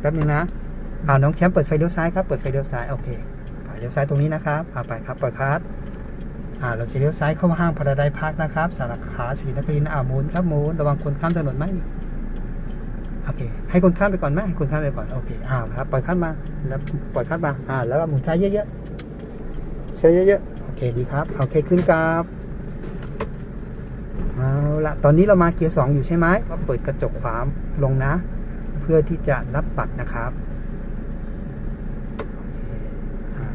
แป๊บนึงนะอ่าน้องแชมป์เปิดไฟเลี้ยวซ้ายครับ เปิดไฟเลี้ยวซ้าย โอเคเลี้ยวซ้ายตรงนี้นะครับอ่าไปครับเปล่อยคลัสอ่าเราจะเลี้ยวซ้ายเข้าห้างพาราไดพาร์คนะครับ สารขาสีนครินอ่ามุนครับมุนระวังคนข้ามถนนไหมนี่โอเค ให้คนข้ามไปก่อนไหมให้คนข้ามไปก่อน โอเค อ่าครับ ปล่อยคลัสมา แล้วปล่อยคลัสมา อ่า แล้วหมุนซ้ายเยอะๆซ้ายเยอะๆ โอเค ดีครับ โอเค ขึ้นครับเอาละตอนนี้เรามาเกียร์สองอยู่ใช่ไหมก็เปิดกระจกขวาลงนะ พื่อที่จะรับบัตรนะครับ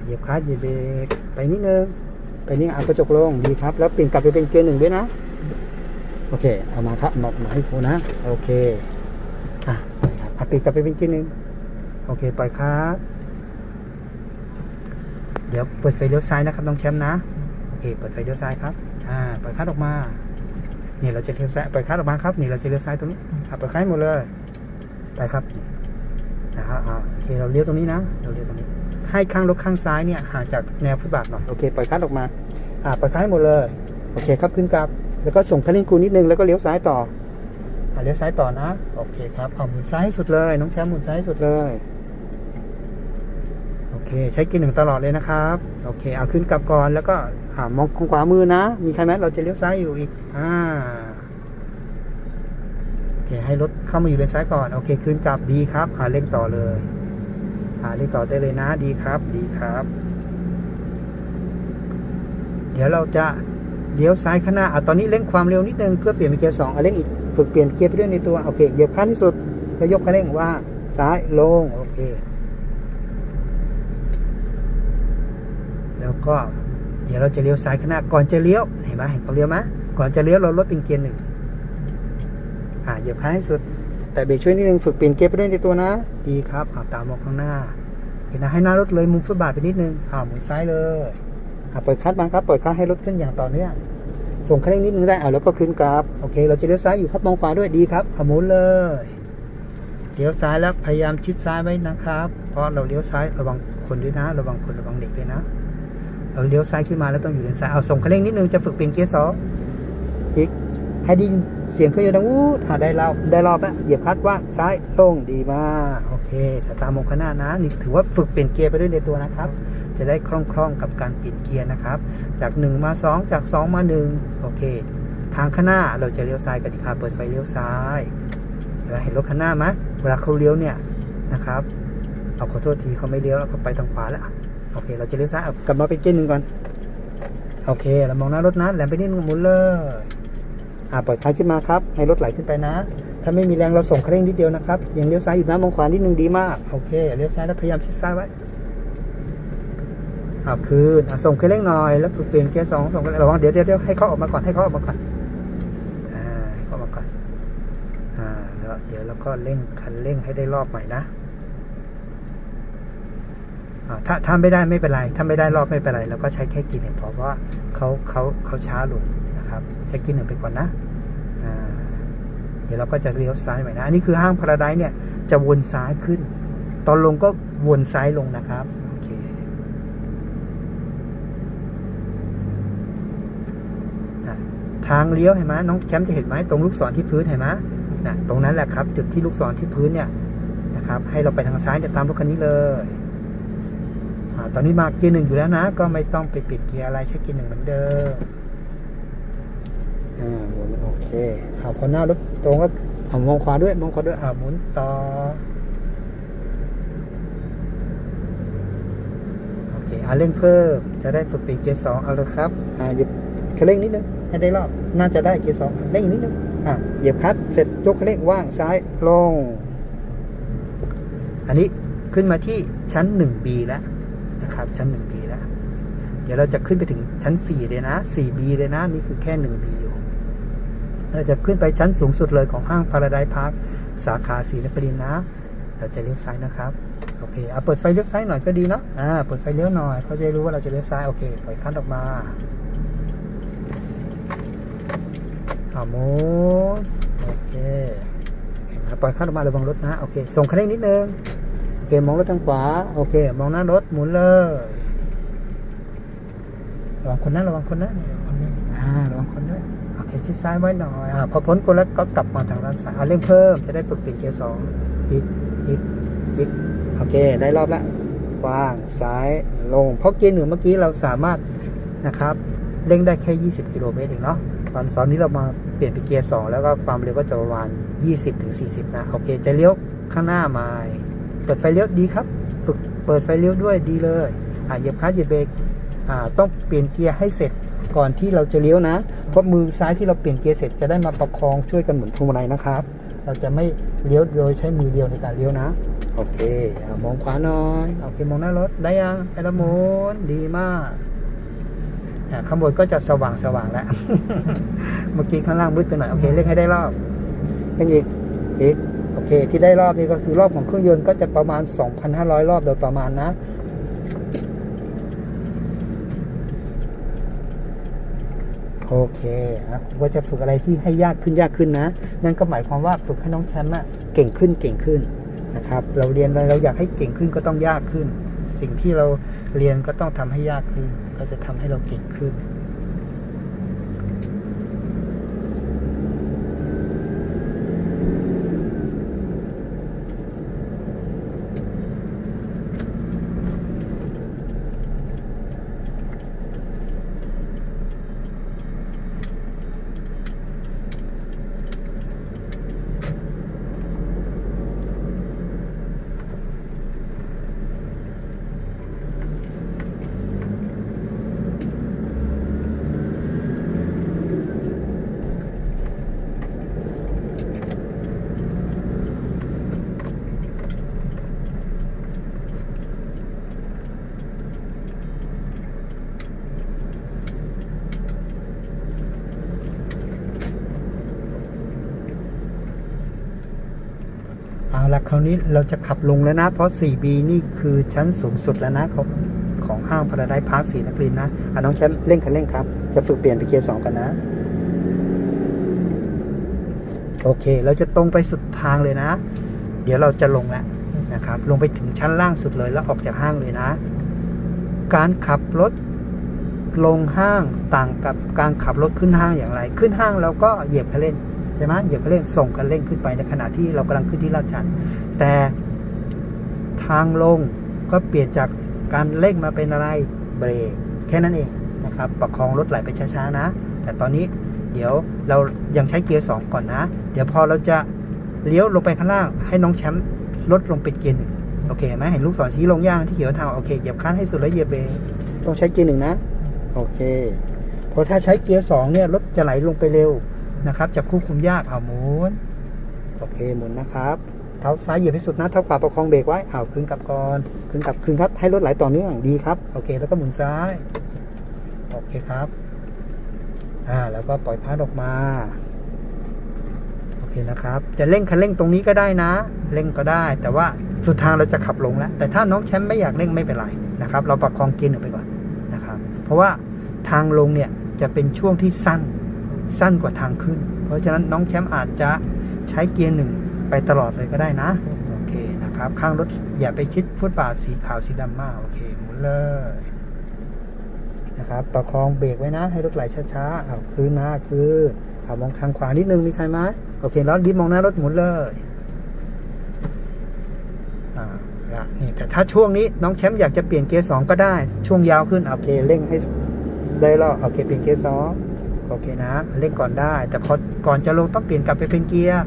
เหยียบคลัตช์เหยียบเบรกไปนิดนึงไปนี่เอากระจกลงดีครับ แล้วเปลี่ยนกลับไปเป็นเกียร์หนึ่งด้วยนะ โอเค เอามาครับมามาให้ครูนะ โอเคอะไปครับเอาเปลี่ยนกลับไปเป็นเกียร์หนึ่งโอเคปล่อยครับ เดี๋ยวเปิดไฟเลี้ยวซ้ายนะครับน้องแชมป์นะโอเค เปิดไฟเลี้ยวซ้ายครับอ่าปล่อยคลัตช์ออกมานี่เราจะเลี้ยวซ้ายปล่อยคลัตช์ออกมาครับนี่เราจะเลี้ยวซ้ายตรงนี้อะปล่อยคลัตช์หมดเลย ไปครับนี่นะครับอ่าโอเคเราเลี้ยวตรงนี้นะ เราเลี้ยวตรงนี้ ให้ข้างรถข้างซ้ายเนี่ยห่างจากแนวฟุตบาทหน่อยโอเคปล่อยคลัตช์ออกมาอ่าปล่อยคลัตช์ให้หมดเลยโอเคครับขึ้นกลับ แล้วก็ส่งคันเร่งคูนิดนึงแล้วก็เลี้ยวซ้ายต่ออ่าเลี้ยวซ้ายต่อนะโอเคครับเอาหมุนซ้ายสุดเลย น้องแชมป์หมุนซ้ายสุดเลยโอเคใช้กียร์หนึ่งตลอดเลยนะครับโอเคเอาขึ้นกลับก่อนแล้วก็อ่ามองขวามือนะ มีใครไหมเราจะเลี้ยวซ้ายอยู่อีกอ่า เคให้รถเข้ามาอยู่เลนซ้ายก่อนโอเคขึ้นกลับดีครับอ่าเร่งต่อเลยอ่าเร่งต่อได้เลยนะดีครับ ดีครับ เดี๋ยวเราจะเลี้ยวซ้ายข้างหน้าอ่าตอนนี้เร่งความเร็วนิดนึงเพื่อเปลี่ยนเป็นเกียร์สองเอาเร่งอีกฝึกเปลี่ยนเกียร์ไปด้วยในตัวโอเคเหยียบคันที่สุดแล้วยกคันเร่งว่าซ้ายลงโอเค แล้วก็เดี๋ยวเราจะเลี้ยวซ้ายข้างหน้าก่อนจะเลี้ยวเห็นไหมเห็นเขาเลี้ยวไหมก่อนจะเลี้ยวเราลดเป็นเกียร์หนึ่ง อ่าเหยียบค้างให้สุด แต่เบรกช่วยนิดนึงฝึกเปลี่ยนเกียร์ไปด้วยในตัวนะ ดีครับอ่าตามมองข้างหน้าเห็นนะให้หน้ารถเลยมุมฟุตบาทไปนิดนึงอ่าหมุนซ้ายเลยอ่าเปล่อยคลัตช์มาครับเปล่อยคลัตช์ให้รถขึ้นอย่างต่อเนื่องส่งคันเร่งนิดนึงได้อ่าแล้วก็ขึ้นกราฟโอเค เราจะเลี้ยวซ้ายอยู่ครับมองขวาด้วยดีครับอ่าหมุนเลยเลี้ยวซ้ายแล้วพยายามชิดซ้ายไว้นะครับ เพราะเราเลี้ยวซ้ายระวังคนด้วยนะ ระวังคนระวังเด็กด้วยนะเราเลี้ยวซ้ายขึ้นมาแล้วต้องอยู่เลนซ้ายเอาส่งคันเร่งนิดนึงจะฝึกเปลี่ยนเกียร์สองอีกให้ดิน เสียงเครื่องยนต์ดังวูดอ่าได้รอบได้รอบแล้วเหยียบคลัตช์ว่างซ้ายลงดีมากโอเคสายตามองข้างหน้านะนี่ถือว่าฝึกเปลี่ยนเกียร์ไปด้วยในตัวนะครับ จะได้คล่องๆกับการเปลี่ยนเกียร์นะครับ จาก 1 มา 2 จาก 2 มา 1 โอเค ทางข้างหน้าเราจะเลี้ยวซ้ายกันดีครับเปิดไฟเลี้ยวซ้ายเห็นไหมเห็นรถข้างหน้าไหมเวลาเขาเลี้ยวเนี่ยนะครับเอาขอโทษทีเขาไม่เลี้ยวแล้วเขาไปทางขวาแล้วโอเค เราจะเลี้ยวซ้ายกลับมาเป็นเกียร์หนึ่งก่อนโอเค เรามองหน้ารถนะแหลมไปนิดนึงหมุนเลย อ่าปล่อยคลันขึ้นมาครับ ให้รถไหลขึ้นไปนะ ถ้าไม่มีแรงเราส่งเคร่งนิดเดียวนะครับยังเลี้ยวซ้ายอยู่นะมองขวานิดนึงดีมาก โอเค เลี้ยวซ้ายแล้วพยายามชิดซ้ายไว้อาคืนอ่าส่งเคร่งหน่อย แล้วเปลี่ยนเกียร์สองส่งคันเร่งระวังเดี๋ยวเดี๋ยวให้เขาออกมาก่อน ให้เขาออกมาก่อนอ่าให้เขาออกมาก่อน อ่า แล้วเดี๋ยวเราก็เร่งคันเร่งให้ได้รอบใหม่นะอ่าถ้าถ้าไม่ได้ไม่เป็นไร ถ้าไม่ได้รอบไม่เป็นไรเราก็ใช้แค่กินหนึ่งพอเพราะว่าเขาเขาเขาช้าลงนะครับ ใช้กินหนึ่งไปก่อนนะ เดี๋ยวเราก็จะเลี้ยวซ้ายใหม่นะ อันนี้คือห้างพาราไดเนี่ยจะวนซ้ายขึ้น ตอนลงก็วนซ้ายลงนะครับโอเคอะทางเลี้ยวเห็นไหมน้องแคมป์จะเห็นไหมตรงลูกศรที่พื้นเห็นไหมนะตรงนั้นแหละครับ จุดที่ลูกศรที่พื้นเนี่ยนะครับ ให้เราไปทางซ้ายเนี่ยตามรถคันนี้เลยอตอนนี้มาเกียร์หนึ่งอยู่แล้วนะ ก็ไม่ต้องไปปิดเกียร์อะไรใช้เกียร์หนึ่งเหมือนเดิม อ่าหมุนโอเคอ่าพอหน้ารถตรงก็เอามองขวาด้วยมองขวาด้วยอ่าหมุนต่อโอเคอ่าเร่งเพิ่มจะได้ฝึกปิดเกียร์สองเอาเลยครับอ่าหยิบคันเร่งนิดนึงให้ได้รอบน่าจะได้เกียร์สองเร่งอีกนิดนึงอ่าเหยียบคลัตช์เสร็จยกคันเร่งว่างซ้ายลง อันนี้ขึ้นมาที่ชั้น 1B แล้วนะครับชั้น 1B แล้ว เดี๋ยวเราจะขึ้นไปถึงชั้น 4 เลยนะ 4B เลยนะ นี่คือแค่ 1B เราจะขึ้นไปชั้นสูงสุดเลยของห้างพาราไดพาร์คสาขาศรีนครินทร์นะ เราจะเลี้ยวซ้ายนะครับ โอเคเอาเปิดไฟเลี้ยวซ้ายหน่อยก็ดีเนาะอ่าเปิดไฟเลี้ยวหน่อยเขาจะรู้ว่าเราจะเลี้ยวซ้ายโอเคปล่อยคันออกมาเอาหมุนโอเคเห็นไหมปล่อยคันออกมาระวังรถนะโอเคส่งคันเร่งนิดนึงโอเคมองรถทางขวาโอเค มองหน้ารถหมุนเลยระวังคนนะระวังคนนะระวังคนนะอ่าระวังคนด้วย ชิดซ้ายไว้หน่อยอพอพ้นคนแล้วก็กลับมาทางด้านซ้ายอ่าเร่งเพิ่มจะได้ฝึกเปลี่ยนเกียร์สองอีกอีกอีกโอเค ได้รอบละวางซ้ายลง เพราะเกียร์หนึ่งเมื่อกี้เราสามารถนะครับเร่งได้แค่ 20 กิโลเมตรเองเนาะตอนตอนนี้เรามาเปลี่ยนเป็นเกียร์2แล้วก็ความเร็วก็จะประมาณ 20-40 นะโอเค จะเลี้ยวข้างหน้ามาเปิดไฟเลี้ยวดีครับ ฝึกเปิดไฟเลี้ยวด้วยดีเลยอ่าเหยียบคลัตช์เหยียบเบรกอ่าต้องเปลี่ยนเกียร์ให้เสร็จ ก่อนที่เราจะเลี้ยวนะ เพราะมือซ้ายที่เราเปลี่ยนเกียร์เสร็จจะได้มาประคองช่วยกันหมุนพวงมาลัยนะครับ เราจะไม่เลี้ยวโดยใช้มือเดียวในการเลี้ยวนะ โอเคอามองขวาหน่อยโอเคมองหน้ารถได้ยังไอ้ละหมุนดีมากอ่าข้างบนก็จะสว่างสว่างแล้ว เมื่อกี้ข้างล่างมืดไปหน่อยโอเคเร่งให้ได้รอบเร่งอีกอีกโอเค ที่ได้รอบนี้ก็คือรอบของเครื่องยนต์ก็จะประมาณ 2,500 รอบโดยประมาณนะ โอเคอะคุณก็จะฝึกอะไรที่ให้ยากขึ้นยากขึ้นนะ นั่นก็หมายความว่าฝึกให้น้องแชมป์อะเก่งขึ้นเก่งขึ้นนะครับ เราเรียนไปเราอยากให้เก่งขึ้นก็ต้องยากขึ้น สิ่งที่เราเรียนก็ต้องทำให้ยากขึ้น ก็จะทำให้เราเก่งขึ้น ละคราวนี้เราจะขับลงแล้วนะ เพราะ 4B นี่คือชั้นสูงสุดแล้วนะของของห้างพาราไดพาร์คสีนครินนะอะน้องแชมป์เร่งคันเร่งครับ จะฝึกเปลี่ยนไปเกียร์สองกันนะ โอเค เราจะตรงไปสุดทางเลยนะ เดี๋ยวเราจะลงแล้วนะครับ ลงไปถึงชั้นล่างสุดเลยแล้วออกจากห้างเลยนะ การขับรถลงห้างต่างกับการขับรถขึ้นห้างอย่างไร ขึ้นห้างเราก็เหยียบคันเร่ง ใช่ไหมเหยียบคันเร่งส่งคันเร่งขึ้นไปในขณะที่เรากำลังขึ้นที่ลาดชัน แต่ทางลงก็เปลี่ยนจากการเร่งมาเป็นอะไรเบรกแค่นั้นเองนะครับประคองรถไหลไปช้าๆนะ แต่ตอนนี้เดี๋ยวเรายังใช้เกียร์2ก่อนนะ เดี๋ยวพอเราจะเลี้ยวลงไปข้างล่าง ให้น้องแชมป์ลดลงเป็นเกียร์หนึ่งโอเคไหมเห็นลูกศรชี้ลงย่างที่เขียวทางโอเคเหยียบคันให้สุดแล้วเหยียบเบรกต้องใช้เกียร์หนึ่งนะ โอเคพราะถ้าใช้เกียร์สองเนี่ยรถจะไหลลงไปเร็ว นะครับจะควบคุมยากเอาหมุนโอเคหมุนนะครับเท้าซ้ายเหยียบให้สุดนะเท้าขวาประคองเบรกไว้เอาขึ้นกลับก่อนขึ้นกลับขึ้นครับให้รถไหลต่อเนื่องดีครับโอเค แล้วก็หมุนซ้ายโอเคครับอ่าแล้วก็ปล่อยพัดออกมาโอเคนะครับ จะเร่งคันเร่งตรงนี้ก็ได้นะ เร่งก็ได้ แต่ว่าสุดทางเราจะขับลงแล้ว แต่ถ้าน้องแชมป์ไม่อยากเร่งไม่เป็นไรนะครับ เราประคองเกียร์หนึ่งไปก่อนนะครับ เพราะว่าทางลงเนี่ยจะเป็นช่วงที่สั้น สั้นกว่าทางขึ้น เพราะฉะนั้นน้องแชมป์อาจจะใช้เกียร์หนึ่งไปตลอดเลยก็ได้นะ โอเคนะครับ ข้างรถอย่าไปชิดฟุตบาทสีขาวสีดำมาก โอเคหมุนเลยนะครับ ประคองเบรกไว้นะ ให้รถไหลช้าๆเอาคืนนะคืนเอามองทางขวานิดนึงมีใครไหมโอเค แล้วรีบมองหน้ารถหมุนเลยอ่าละนี่แต่ถ้าช่วงนี้น้องแชมป์อยากจะเปลี่ยนเกียร์สองก็ได้ ช่วงยาวขึ้น โอเคเร่งให้ได้รอบโอเคเปลี่ยนเกียร์สอง โอเคนะเร่งก่อนได้ แต่พอก่อนจะลงต้องเปลี่ยนกลับไปเป็นเกียร์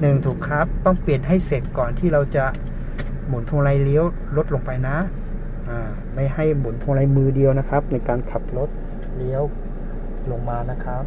หนึ่งถูกครับ ต้องเปลี่ยนให้เสร็จก่อนที่เราจะหมุนพวงมาลัยเลี้ยวลดลงไปนะอ่าไม่ให้หมุนพวงมาลัยมือเดียวนะครับ ในการขับรถเลี้ยวลงมานะครับ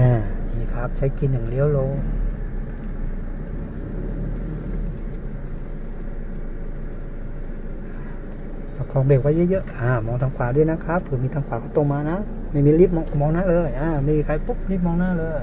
อ่าดีครับ ใช้กินอย่างเลี้ยวโลประคองเบรกไว้เยอะๆ อ่ามองทางขวาด้วยนะครับเผื่อมีทางขวาเขาตรงมานะ ไม่มีลิฟต์มองมองหน้าเลย อ่า ไม่มีใครปุ๊บลิฟต์มองหน้าเลย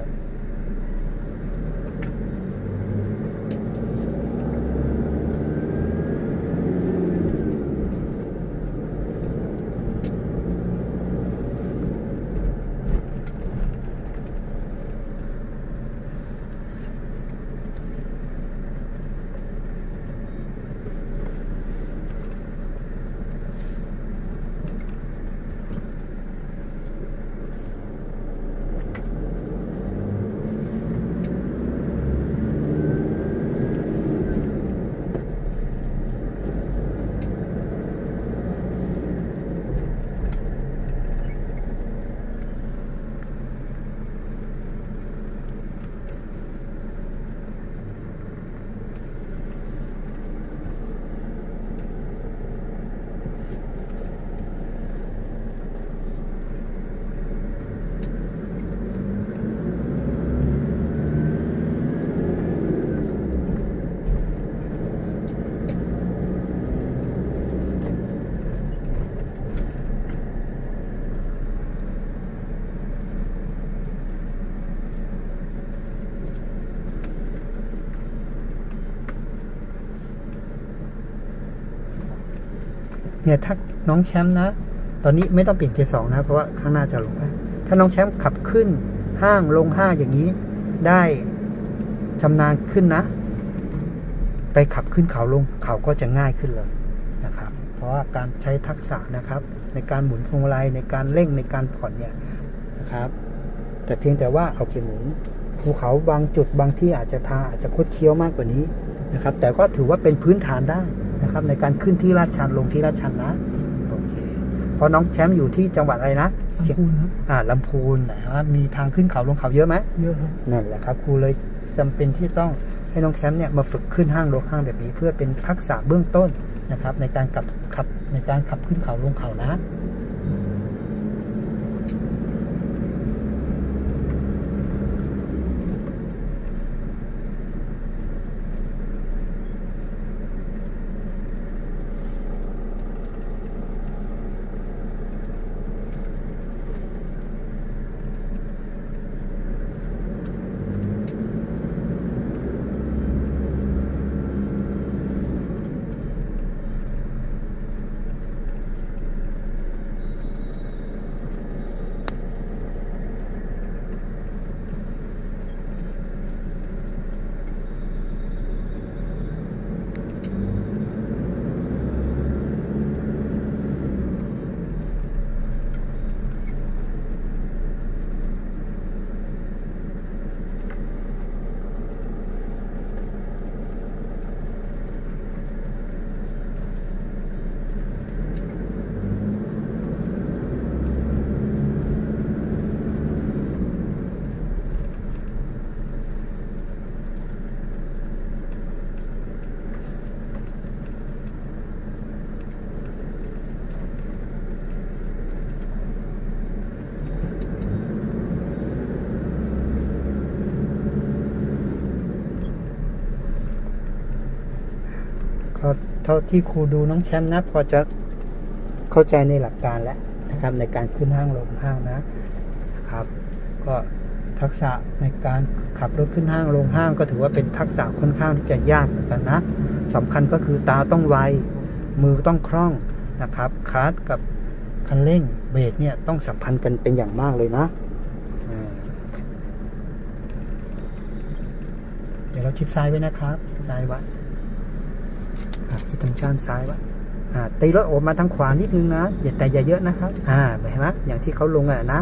เนี่ยถ้าน้องแชมป์นะ ตอนนี้ไม่ต้องเปลี่ยนเกียร์สองนะ เพราะว่าข้างหน้าจะลงแล้วถ้าน้องแชมป์ขับขึ้นห้างลงห้างอย่างนี้ ได้ชำนาญขึ้นนะ ไปขับขึ้นเขาลงเขาก็จะง่ายขึ้นเลยนะครับ เพราะว่าการใช้ทักษะนะครับ ในการหมุนพวงมาลัยในการเร่งในการผ่อนเนี่ยนะครับ แต่เพียงแต่ว่าเอาเข็มหมุนภูเขาบางจุดบางที่อาจจะทาอาจจะคดเคี้ยวมากกว่านี้นะครับ แต่ก็ถือว่าเป็นพื้นฐานได้ นะครับ ในการขึ้นที่ลาดชันลงที่ลาดชันนะโอเคเพราะน้องแชมป์อยู่ที่จังหวัดอะไรนะเชียงลำพูนครับอ่าลำพูนนะครับมีทางขึ้นเขาลงเขาเยอะไหมเยอะครับนั่นแหละครับครูเลยจำเป็นที่ต้องให้น้องแชมป์เนี่ยมาฝึกขึ้นห้างลงห้างแบบนี้ เพื่อเป็นทักษะเบื้องต้นนะครับ ในการขับขับในการขับขึ้นเขาลงเขานะ ก็เท่าที่ครูดูน้องแชมป์นะ พอจะเข้าใจในหลักการแล้วนะครับในการขึ้นห้างลงห้างนะนะครับ ก็ทักษะในการขับรถขึ้นห้างลงห้างก็ถือว่าเป็นทักษะค่อนข้างที่จะยากเหมือนกันนะสำคัญก็คือตาต้องไวมือต้องคล่องนะครับคาร์ดกับคันเร่งเบรกเนี่ยต้องสัมพันธ์กันเป็นอย่างมากเลยนะเดี๋ยวเราชิดซ้ายไว้นะครับชิดซ้ายไว้ ที่ทางด้านซ้ายว้อ่าตีรถออกมาทางขวานิดนึงนะอย่าแต่อย่าเยอะนะครับ อ่าเห็นไหมอย่างที่เขาลงอะนะ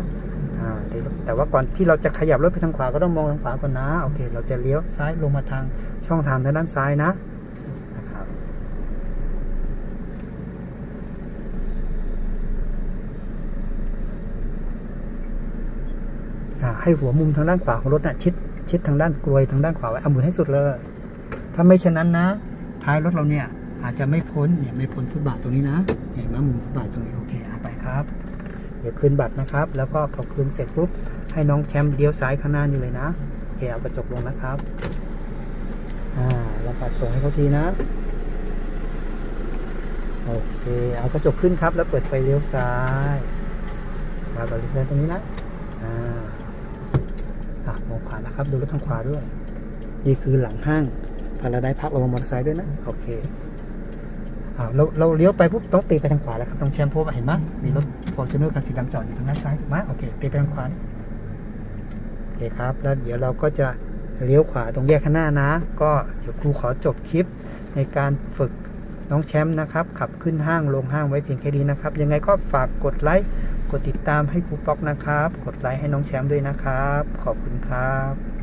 อ่าตีแต่ว่าก่อนที่เราจะขยับรถไปทางขวาก็ต้องมองทางขวาก่อนนะโอเค เราจะเลี้ยวซ้ายลงมาทางช่องทางทางด้านซ้ายนะนะครับอ่าให้หัวมุมทางด้านขวาของรถน่ะชิดชิดทางด้านกลวยทางด้านขวาไว้เอามุนให้สุดเลย ถ้าไม่เช่นนั้นนะ ท้ายรถเราเนี่ย อาจจะไม่พ้นเนี่ยไม่พ้นฟุตบาทตรงนี้นะเห็นไหมมุมฟุตบาทตรงนี้โอเคเอะไปครับ เดี๋ยวคืนบัตรนะครับ แล้วก็พอคืนเสร็จปุ๊บให้น้องแชมป์เลี้ยวซ้ายข้างหน้านี่เลยนะโอเคเอากระจกลงนะครับอ่าเราปัดส่งให้เขาทีนะโอเคเอากระจกขึ้นครับ แล้วเปิดไฟเลี้ยวซ้ายครับเราเลี้ยวซ้ายตรงนี้นะอ่าอะมองขวานะครับ ดูรถทางขวาด้วย นี่คือหลังห้างพาราไดพักระวังมอเตอร์ไซค์ด้วยนะ โอเค เราเราเลี้ยวไปปุ๊บต้องตีไปทางขวาแล้วครับตรงแชมป์พว่าเห็นไหมมีรถฟอร์จูเนอร์คันสีดำจอดอยู่ทางด้านซ้ายถูกไหมโอเคตีไปทางขวานี่โอเคครับ แล้วเดี๋ยวเราก็จะเลี้ยวขวาตรงแยกข้างหน้านะ ก็เดี๋ยวครูขอจบคลิปในการฝึกน้องแชมป์นะครับ ขับขึ้นห้างลงห้างไว้เพียงแค่นี้นะครับ ยังไงก็ฝากกดไลค์กดติดตามให้ครูป๊อกนะครับ กดไลค์ให้น้องแชมป์ด้วยนะครับ ขอบคุณครับ